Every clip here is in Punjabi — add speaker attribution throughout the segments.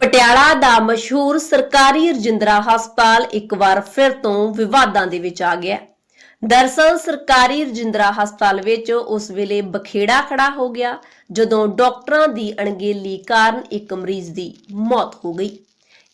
Speaker 1: ਪਟਿਆਲਾ ਦਾ ਮਸ਼ਹੂਰ ਸਰਕਾਰੀ ਰਜਿੰਦਰਾ ਹਸਪਤਾਲ ਇੱਕ ਵਾਰ ਫਿਰ ਤੋਂ ਵਿਵਾਦਾਂ ਦੇ ਵਿੱਚ ਆ ਗਿਆ ਦਰਸਲ, ਸਰਕਾਰੀ ਰਜਿੰਦਰਾ ਹਸਪਤਾਲ ਵਿੱਚ ਉਸ ਵੇਲੇ ਬਖੇੜਾ ਖੜਾ ਹੋ ਗਿਆ, ਜਦੋਂ ਡਾਕਟਰਾਂ ਦੀ ਅਣਗਹਿਲੀ ਕਾਰਨ ਇੱਕ ਮਰੀਜ਼ ਦੀ ਮੌਤ ਹੋ ਗਈ।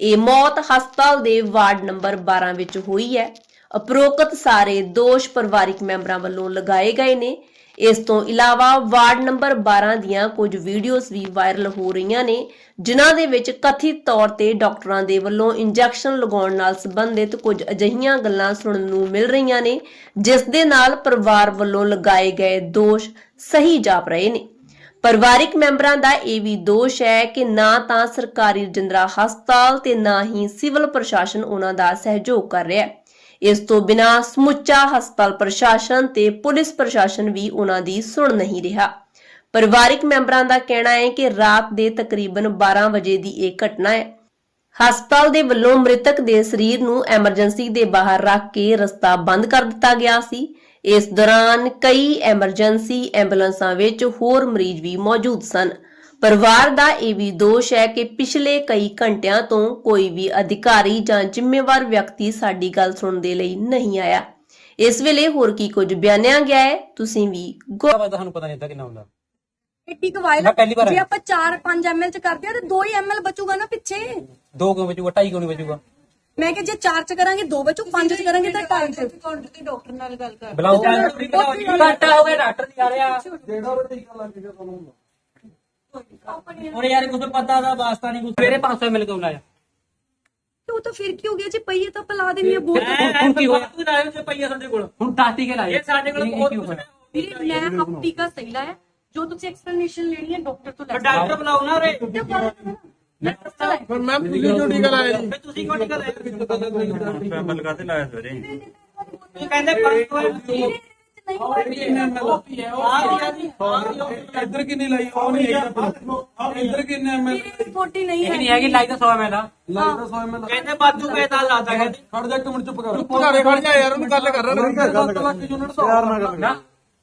Speaker 1: ਇਹ ਮੌਤ ਹਸਪਤਾਲ ਦੇ ਵਾਰਡ ਨੰਬਰ 12 ਵਿੱਚ ਹੋਈ ਹੈ। ਉਪਰੋਕਤ ਸਾਰੇ ਦੋਸ਼ ਪਰਿਵਾਰਿਕ ਮੈਂਬਰਾਂ ਵੱਲੋਂ ਲਗਾਏ ਗਏ ਨੇ। ਇਸ ਤੋਂ ਇਲਾਵਾ ਵਾਰਡ ਨੰਬਰ 12 ਦੀਆਂ ਕੁਝ ਵੀਡੀਓਜ਼ ਵੀ ਵਾਇਰਲ ਹੋ ਰਹੀਆਂ ਨੇ, ਜਿਨ੍ਹਾਂ ਦੇ ਵਿੱਚ ਕਥਿਤ ਤੌਰ ਤੇ ਡਾਕਟਰਾਂ ਦੇ ਵੱਲੋਂ ਇੰਜੈਕਸ਼ਨ ਲਗਾਉਣ ਨਾਲ ਸੰਬੰਧਿਤ ਕੁਝ ਅਜਿਹੀਆਂ ਗੱਲਾਂ ਸੁਣਨ ਨੂੰ ਮਿਲ ਰਹੀਆਂ ਨੇ, ਜਿਸ ਦੇ ਨਾਲ ਪਰਿਵਾਰ ਵੱਲੋਂ ਲਗਾਏ ਗਏ ਦੋਸ਼ ਸਹੀ ਜਾਪ ਰਹੇ ਨੇ। ਪਰਿਵਾਰਿਕ ਮੈਂਬਰਾਂ ਦਾ ਇਹ ਵੀ ਦੋਸ਼ ਹੈ ਕਿ ਨਾ ਤਾਂ ਸਰਕਾਰੀ ਰਜਿੰਦਰਾ ਹਸਪਤਾਲ ਤੇ ਨਾ ਹੀ ਸਿਵਲ ਪ੍ਰਸ਼ਾਸਨ ਉਹਨਾਂ ਦਾ ਸਹਿਯੋਗ ਕਰ ਰਿਹਾ ਹੈ। ਇਸ ਤੋਂ ਬਿਨਾ ਸਮੁੱਚਾ ਹਸਪਤਾਲ ਪ੍ਰਸ਼ਾਸਨ ਤੇ ਪੁਲਿਸ ਪ੍ਰਸ਼ਾਸਨ ਵੀ ਉਹਨਾਂ ਦੀ ਸੁਣ ਨਹੀਂ ਰਿਹਾ। ਪਰਿਵਾਰਿਕ ਮੈਂਬਰਾਂ ਦਾ ਕਹਿਣਾ ਹੈ ਕਿ ਰਾਤ ਦੇ ਤਕਰੀਬਨ 12 ਵਜੇ ਦੀ ਇਹ ਘਟਨਾ ਹੈ। ਹਸਪਤਾਲ ਦੇ ਵੱਲੋਂ ਮ੍ਰਿਤਕ ਦੇ ਸਰੀਰ ਨੂੰ ਐਮਰਜੈਂਸੀ ਦੇ ਬਾਹਰ ਰੱਖ ਕੇ ਰਸਤਾ ਬੰਦ ਕਰ ਦਿੱਤਾ ਗਿਆ ਸੀ। ਇਸ ਦੌਰਾਨ ਕਈ ਐਮਰਜੈਂਸੀ ਐਂਬੂਲੈਂਸਾਂ ਵਿੱਚ ਹੋਰ ਮਰੀਜ਼ ਵੀ ਮੌਜੂਦ ਸਨ। ਪਰਿਵਾਰ ਦਾ ਇਹ ਵੀ ਦੋਸ਼ ਹੈ ਕਿ ਪਿਛਲੇ ਕਈ ਘੰਟਿਆਂ ਤੋਂ ਕੋਈ ਵੀ ਅਧਿਕਾਰੀ ਜਾਂ ਜ਼ਿੰਮੇਵਾਰ ਵਿਅਕਤੀ ਸਾਡੀ ਗੱਲ ਸੁਣਨ ਦੇ ਲਈ ਨਹੀਂ ਆਇਆ। ਇਸ ਵੇਲੇ ਹੋਰ ਕੀ ਕੁਝ ਬਿਆਨਿਆ ਗਿਆ ਹੈ ਤੁਸੀਂ ਵੀ ਗੌਰ
Speaker 2: ਪਤਾ ਤੁਹਾਨੂੰ ਪਤਾ ਨਹੀਂ ਹੁੰਦਾ ਕਿੰਨਾ ਹੁੰਦਾ।
Speaker 3: ਇੱਟੀ ਕਵਾਇਲ
Speaker 2: ਮੈਂ ਪਹਿਲੀ ਵਾਰ
Speaker 3: ਜੇ
Speaker 2: ਆਇਆ।
Speaker 3: ਆਪਾਂ 4-5 ml ਚ ਕਰਦੇ ਆ ਤੇ 2 ਹੀ ml ਬਚੂਗਾ ਨਾ ਪਿੱਛੇ।
Speaker 2: ਦੋ ਕਿਉਂ ਬਚੂਗਾ ਢਾਈ ਕਿਉਂ ਨਹੀਂ ਬਚੂਗਾ?
Speaker 3: ਮੈਂ ਕਿ ਜੇ 4 ਚ ਕਰਾਂਗੇ 2 ਬਚੂ 5 ਚ ਕਰਾਂਗੇ ਤਾਂ 2.5 ਚ।
Speaker 4: ਕਾਊਂਟਰ ਤੇ ਡਾਕਟਰ ਨਾਲ ਗੱਲ ਕਰ
Speaker 2: ਬੁਲਾਓ ਘੰਟਾ ਹੋ ਗਿਆ ਡਾਕਟਰ ਨਹੀਂ ਆ ਰਿਹਾ। ਹੁਣ ਯਾਰ ਕੁਝ ਪਤਾ ਦਾ ਵਾਸਤਾ ਨਹੀਂ ਕੁਝ ਸਵੇਰੇ 500 ਮਿਲ ਕੇ ਲਾਇਆ
Speaker 3: ਤੇ ਉਹ ਤਾਂ ਫਿਰ ਕੀ ਹੋ ਗਿਆ? ਜੇ ਪਈਏ ਤਾਂ ਪਲਾ ਦੇਣੀ ਆ ਬਹੁਤ।
Speaker 2: ਹੁਣ ਕੀ ਹੋਇਆ? ਤੂੰ ਲਾਇਆ ਤੇ ਪਈਆ ਸਾਡੇ ਕੋਲ। ਹੁਣ 10 ਟੀਕੇ ਲਾਏ। ਇਹ ਸਾਡੇ ਕੋਲ ਬਹੁਤ ਕੁਝ
Speaker 3: ਵੀਰੇ ਮੈਂ ਆਪ ਟੀਕਾ ਸਹੀ ਲਾਇਆ। ਜੋ ਤੁਸੀਂ ਐਕਸਪਲੇਨੇਸ਼ਨ ਲੈਣੀ ਹੈ ਡਾਕਟਰ ਤੋਂ ਲੈ
Speaker 2: ਡਾਕਟਰ ਬੁਲਾਓ ਨਾ ਉਰੇ।
Speaker 5: ਪਰ ਮੈਮ ਤੁਸੀਂ ਕਿਉਂ ਟੀਕਾ ਲਾਇਆ ਜੀ?
Speaker 2: ਫਿਰ ਤੁਸੀਂ ਕਿਉਂ ਟੀਕਾ ਲਾਇਆ?
Speaker 6: ਪੈਂਪਲ ਕਾਤੇ ਲਾਇਆ। ਸਵੇਰੇ
Speaker 2: ਤੂੰ ਕਹਿੰਦੇ 500
Speaker 5: ਇੱਧਰ ਕਿੰਨੀ ਲਾਈ ਉਹ ਨਹੀਂ ਇੱਧਰ ਕਿੰਨੇ ਐਮਐਲ
Speaker 3: ਰਿਪੋਰਟ ਨਹੀਂ ਹੈ
Speaker 2: ਨਹੀਂ ਹੈਗੀ। ਲਾਈ ਤਾਂ 100 ਮਿਲ ਆ
Speaker 5: ਲਾਈ ਤਾਂ 100 ਐਮਐਲ
Speaker 2: ਕਹਿੰਦੇ ਬਾਜੂ ਪੈਦਾ ਲਾਤਾ ਕਹਿੰਦੇ।
Speaker 5: ਖੜ ਜਾ ਇੱਕ ਮਿੰਟ ਚੁੱਪ ਕਰ। ਚੁੱਪ ਘਰੇ ਖੜ ਜਾ ਯਾਰ ਉਹਨੂੰ ਗੱਲ ਕਰ। ਰਿਹਾ ਨਾ 7 ਲੱਖ ਯੂਨਿਟ ਦਾ ਯਾਰ ਨਾ। ਗੱਲ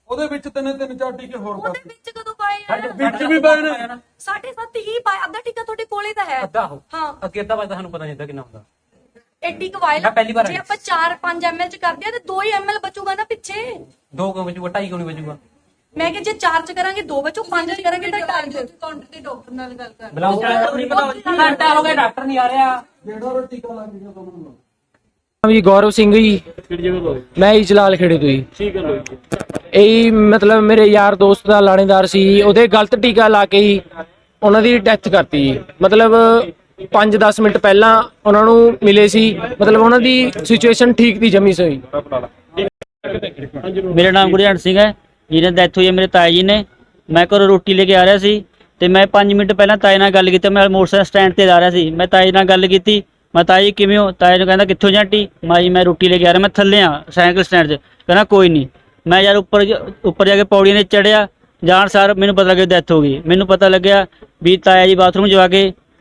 Speaker 5: ਉਹਦੇ ਵਿੱਚ ਤਿੰਨ ਤਿੰਨ ਚਾਰ ਟੀਕੇ ਹੋਰ
Speaker 3: ਉਹਦੇ ਵਿੱਚ ਕਦੋਂ ਪਾਏ ਆ?
Speaker 5: ਵਿੱਚ ਵੀ ਪਏ ਨੇ।
Speaker 3: ਸਾਢੇ ਸੱਤ ਹੀ ਪਾਏ। ਅੱਧਾ ਟੀਕਾ ਤੁਹਾਡੇ ਕੋਲੇ ਤਾਂ ਹੈ।
Speaker 2: ਅੱਧਾ ਹੋ। ਅੱਗੇ ਤਾਂ ਪਤਾ ਸਾਨੂੰ ਪਤਾ ਨਹੀਂ ਹੁੰਦਾ ਕਿੰਨਾ ਹੁੰਦਾ।
Speaker 3: ਐਡੀ ਕਵਾਇਲ
Speaker 2: ਮੈਂ ਪਹਿਲੀ ਵਾਰ
Speaker 3: ਜੇ। ਆਪਾਂ 4-5 ml ਚ ਕਰਦੇ ਆ ਤੇ 2 ਹੀ ml ਬਚੂਗਾ ਨਾ ਪਿੱਛੇ।
Speaker 2: ਦੋ ਕਿਉਂ ਬਚੂਗਾ ਢਾਈ ਕਿਉਂ ਨਹੀਂ ਬਚੂਗਾ?
Speaker 3: ਮੈਂ ਕਿ ਜੇ 4 ਚ ਕਰਾਂਗੇ 2 ਬਚੂ 5 ਚ ਕਰਾਂਗੇ ਤਾਂ 2.5 ਚ।
Speaker 4: ਕਾਊਂਟਰ ਤੇ ਡਾਕਟਰ ਨਾਲ ਗੱਲ ਕਰ
Speaker 2: ਡਾਕਟਰ ਨਹੀਂ ਪਤਾ ਘੰਟਾ ਹੋ ਗਿਆ ਡਾਕਟਰ ਨਹੀਂ ਆ ਰਿਹਾ।
Speaker 5: ਜਿਹੜਾ ਉਹ ਟੀਕਾ ਲੱਗ ਗਿਆ ਤੁਹਾਨੂੰ
Speaker 7: ਜੀ ਗੌਰਵ ਸਿੰਘ ਜੀ ਮੈਂ ਹੀ ਜਲਾਲ ਖੇੜੇ ਤੋਂ ਜੀ। ਠੀਕ ਹੈ ਇਹ ਮਤਲਬ ਮੇਰੇ ਯਾਰ ਦੋਸਤ ਦਾ ਲਾਣੇਦਾਰ ਸੀ ਉਹਦੇ ਗਲਤ ਟੀਕਾ ਲਾ ਕੇ ਹੀ ਉਹਨਾਂ ਦੀ ਡੈਥ ਕਰਤੀ ਜੀ। ਮਤਲਬ 5-10 ਮਿੰਟ ਪਹਿਲਾਂ ਉਹਨਾਂ ਨੂੰ ਮਿਲੇ ਸੀ। ਮਤਲਬ ਉਹਨਾਂ ਦੀ ਸਿਚੁਏਸ਼ਨ ਠੀਕ ਦੀ ਜਮੀ ਸੋਈ
Speaker 8: ਮੇਰਾ ਨਾਮ ਗੁਰਜੰਟ ਸਿੰਘ ਹੈ। ਜਿਹਨੇ ਡੈਥ ਹੋਈ ਹੈ ਮੇਰੇ ਤਾਏ ਜੀ ਨੇ। ਮੈਂ ਘਰੋਂ ਰੋਟੀ ਲੈ ਕੇ ਆ ਰਿਹਾ ਸੀ ਤੇ ਮੈਂ 5 ਮਿੰਟ ਪਹਿਲਾਂ ਤਾਏ ਨਾਲ ਗੱਲ ਕੀਤੀ। ਮੈਂ ਮੋਟਰਸਾਈਕਲ ਸਟੈਂਡ ਤੇ ਜਾ ਰਿਹਾ ਸੀ। ਮੈਂ ਤਾਏ ਨਾਲ ਗੱਲ ਕੀਤੀ। ਮੈਂ ਤਾਏ ਜੀ ਕਿਵੇਂ ਹੋ? ਤਾਏ ਨੂੰ ਕਹਿੰਦਾ, ਕਿੱਥੋਂ ਜਾਂਟੀ? ਮਾਈ ਮੈਂ ਰੋਟੀ ਲੈ ਕੇ ਆ ਰਿਹਾ। ਮੈਂ ਥੱਲੇ ਆ ਸਾਈਕਲ ਸਟੈਂਡ 'ਚ। ਕਹਿੰਦਾ, ਕੋਈ ਨਹੀਂ। ਮੈਂ ਯਾਰ ਉੱਪਰ ਉੱਪਰ ਜਾ ਕੇ ਪੌੜੀਆਂ 'ਤੇ ਚੜਿਆ ਜਾਣ ਸਾਰ ਮੈਨੂੰ ਪਤਾ ਲੱਗਿਆ ਡੈਥ ਹੋ ਗਈ। ਮੈਨੂੰ ਪਤਾ ਲੱਗਿਆ ਵੀ ਤਾਇਆ ਜੀ ਬਾਥਰੂਮ ਜਾ ਕੇ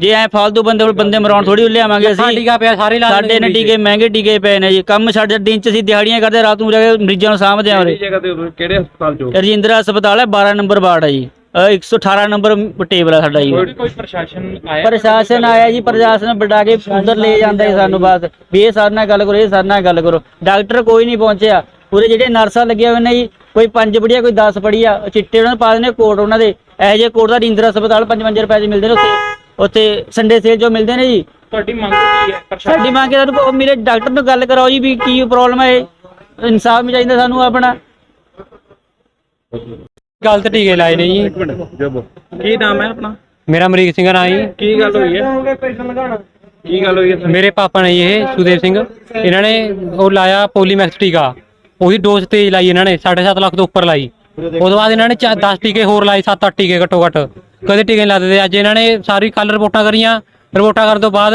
Speaker 8: ਜੇ ਐ ਫਾਲਤੂ ਬੰਦੇ ਕੋਲ ਬੰਦੇ ਮਰਾਉਣ ਥੋੜੀ ਲਿਆਵਾਂਗੇ ਅਸੀਂ।
Speaker 7: ਟੀਕਾ ਪਿਆ ਸਾਰੇ ਲਾ
Speaker 8: ਸਾਡੇ ਨੇ ਟੀਕੇ ਮਹਿੰਗੇ ਟੀਕੇ ਪਏ ਨੇ ਜੀ। ਕੰਮ ਸਾਡੇ ਦਿਨ ਚ ਅਸੀਂ ਦਿਹਾੜੀਆਂ ਕਰਦੇ ਰਾਤ ਨੂੰ ਜਾ ਕੇ ਮਰੀਜ਼ਾਂ ਨੂੰ ਸਾਂਭਦੇ ਆ ਉਰੇ।
Speaker 6: ਜਗ੍ਹਾ ਤੇ ਕਿਹੜੇ ਹਸਪਤਾਲ ਚੋਂ
Speaker 8: ਰਜਿੰਦਰਾ ਹਸਪਤਾਲ ਹੈ 12 ਨੰਬਰ ਵਾਰਡ ਹੈ ਜੀ। ਅ, 118 ਨੰਬਰ ਟੇਬਲ ਹੈ ਸਾਡਾ ਜੀ।
Speaker 6: ਕੋਈ ਪ੍ਰਸ਼ਾਸਨ ਆਇਆ?
Speaker 8: ਪ੍ਰਸ਼ਾਸਨ ਆਇਆ ਜੀ ਪ੍ਰਸ਼ਾਸਨ ਬਟਾ ਕੇ ਉਧਰ ਲੈ ਜਾਂਦਾ ਜੀ ਸਾਨੂੰ ਬਾਅਦ ਵੀ ਇਹ ਸਾਡੇ ਨਾਲ ਗੱਲ ਕਰੋ ਇਹ ਸਾਡੇ ਨਾਲ ਗੱਲ ਕਰੋ। ਡਾਕਟਰ ਕੋਈ ਨਹੀਂ ਪਹੁੰਚਿਆ। ਪੂਰੇ ਜਿਹੜੇ ਨਰਸਾਂ ਲੱਗੀਆਂ ਹੋਏ ਨੇ ਜੀ ਕੋਈ ਪੰਜ ਪੜੀਆ ਕੋਈ 10 ਪੜੀਆ ਚਿੱਟੇ ਉਹਨਾਂ ਨੂੰ ਪਾ ਦਿੰਦੇ ਕੋਟ ਉਹਨਾਂ ਦੇ। ਇਹੋ ਜਿਹੇ ਕੋਟ ਦਾ ਰਿੰਦਰ ਹਸਪਤਾਲ 55 ਰੁਪਏ ਦੇ ਮਿਲਦੇ ਨੇ ਉੱਥੇ। ਉੱਥੇ ਸੰਡੇ ਸੇਲ ਜੋ ਮਿਲਦੇ ਨੇ ਜੀ।
Speaker 6: ਤੁਹਾਡੀ ਮੰਗ ਕੀ ਹੈ? ਪ੍ਰਸ਼ਾਸਨ
Speaker 8: ਸਾਡੀ ਮੰਗ ਹੈ ਸਾਨੂੰ ਮੇਰੇ ਡਾਕਟਰ ਨੂੰ ਗੱਲ ਕਰਾਓ ਜੀ ਵੀ ਕੀ ਪ੍ਰੋਬਲਮ ਹੈ ਇਨਸਾਫ ਵੀ ਚਾਹੀਦਾ ਸਾਨੂੰ ਆਪਣਾ।
Speaker 7: ਗਲਤ ਟੀਕੇ ਲਾਏ ਨੇ ਜੀ।
Speaker 6: ਕੀ ਨਾਮ ਹੈ ਆਪਣਾ?
Speaker 7: ਮੇਰਾ ਅਮਰੀਕ ਸਿੰਘ ਨਾਂ ਜੀ।
Speaker 6: ਕੀ ਗੱਲ ਹੋਈ ਹੈ? ਕੀ ਗੱਲ ਹੋਈ ਹੈ?
Speaker 7: ਮੇਰੇ ਪਾਪਾ ਨੇ ਜੀ ਇਹ ਸੁਦੇਵ ਸਿੰਘ। ਇਹਨਾਂ ਨੇ ਉਹ ਲਾਇਆ ਪੋਲੀਮੈਕਸ ਟੀਕਾ ਉਹਦੀ ਡੋਜ਼ ਤੇਜ਼ ਲਾਈ ਇਹਨਾਂ ਨੇ 7.5 ਲੱਖ ਤੋਂ ਉੱਪਰ ਲਾਈ। ਉਸ ਤੋਂ ਬਾਅਦ ਇਹਨਾਂ ਨੇ 10 ਟੀਕੇ ਹੋਰ ਲਾਏ 7-8 ਟੀਕੇ ਘੱਟੋ ਘੱਟ। ਕਦੇ ਟੀਕੇ ਨਹੀਂ ਲਾਦੇ ਤੇ ਅੱਜ ਇਹਨਾਂ ਨੇ ਸਾਰੀ ਕੱਲ ਰਿਪੋਰਟਾਂ ਕਰੀਆਂ। ਰਿਪੋਰਟਾਂ ਕਰਨ ਤੋਂ ਬਾਅਦ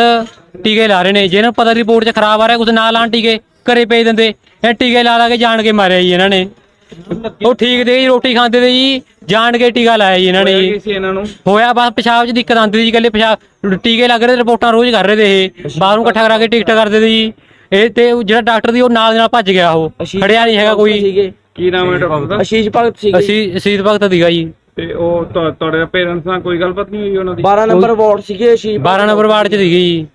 Speaker 7: ਟੀਕੇ ਲਾ ਰਹੇ ਨੇ। ਜਿਹਨਾਂ ਨੂੰ ਪਤਾ ਰਿਪੋਰਟ 'ਚ ਖਰਾਬ ਆ ਰਿਹਾ ਕੁਝ ਨਾ ਲਾਣ ਟੀਕੇ ਘਰੇ ਭੇਜ ਦਿੰਦੇ। ਇਹ ਟੀਕੇ ਲਾ ਲਾ ਕੇ ਜਾਣ ਕੇ ਮਾਰਿਆ ਜੀ ਇਹਨਾਂ ਨੇ। ਉਹ ਠੀਕ ਦੇ ਜੀ ਰੋਟੀ ਖਾਂਦੇ ਤੇ ਜੀ ਜਾਣ ਕੇ ਟੀਕਾ ਲਾਇਆ ਜੀ ਇਹਨਾਂ ਨੇ।
Speaker 6: ਹੋਇਆ
Speaker 7: ਜੀ
Speaker 6: ਇਹਨਾਂ ਨੂੰ?
Speaker 7: ਹੋਇਆ ਬਸ ਪਿਸ਼ਾਬ 'ਚ ਦਿੱਕਤ ਆਉਂਦੀ ਜੀ ਕੱਲੇ ਪਿਸ਼ਾਬ ਟੀਕੇ ਲੱਗ ਰਹੇ ਰਿਪੋਰਟਾਂ ਰੋਜ਼ ਕਰ ਰਹੇ ਤੇ ਇਹ। ਬਾਹਰੋਂ ਇਕੱਠਾ ਕਰਾ ਕੇ ਟਿਕਟ ਕਰਦੇ ਤੇ ਜੀ। ਇਹ ਤੇ ਉਹ ਜਿਹੜਾ ਡਾਕਟਰ ਦੀ ਉਹ ਨਾਲ ਦੀ ਨਾਲ ਭੱਜ ਗਿਆ ਉਹ। ਖੜਿਆ ਨਹੀਂ ਹੈਗਾ ਕੋਈ।
Speaker 6: ਕੀ ਨਾਮ ਹੈ ਡਾਕਟਰ ਦਾ?
Speaker 7: ਅਸ਼ੀਸ਼ ਭਗਤ ਸੀ ਅਸੀਂ ਅਸੀਤ ਭਗਤ ਦੀਗਾ ਜੀ।
Speaker 6: ਤੇ ਉਹ ਤੁਹਾ- ਤੁਹਾਡੇ ਪੇਰੈਂਟਸ ਨਾਲ ਕੋਈ ਗੱਲਬਾਤ ਨਹੀਂ ਹੋਈ ਉਹਨਾਂ ਦੀ?
Speaker 7: 12 ਨੰਬਰ ਵਾਰਡ ਸੀਗੇ ਅਸ਼ੀਸ਼ 12 ਨੰਬਰ ਵਾਰਡ 'ਚ ਸੀਗੀ ਜੀ।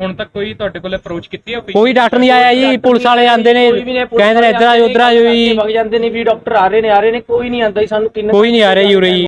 Speaker 6: ਹੁਣ ਤੱਕ ਕੋਈ ਤੁਹਾਡੇ ਕੋਲ ਅਪਰੋਚ ਕੀਤੀ ਹੈ
Speaker 7: ਕੋਈ? ਡਾਕਟਰ ਨਹੀਂ ਆਇਆ ਜੀ ਪੁਲਿਸ ਵਾਲੇ ਆਂਦੇ ਨੇ ਕਹਿੰਦੇ ਨੇ ਇੱਧਰ ਆਜੋ ਉੱਧਰ ਆਜੋ ਜੀ।
Speaker 2: ਜਾਂਦੇ ਨੇ ਵੀ ਡਾਕਟਰ ਆ ਰਹੇ ਨੇ ਆ ਰਹੇ ਨੇ ਕੋਈ ਨਹੀਂ ਆਂਦਾ ਸਾਨੂੰ ਕਿੰਨੇ
Speaker 7: ਕੋਈ ਨਹੀਂ ਆ ਰਿਹਾ ਜੀ ਉਰੇ ਜੀ।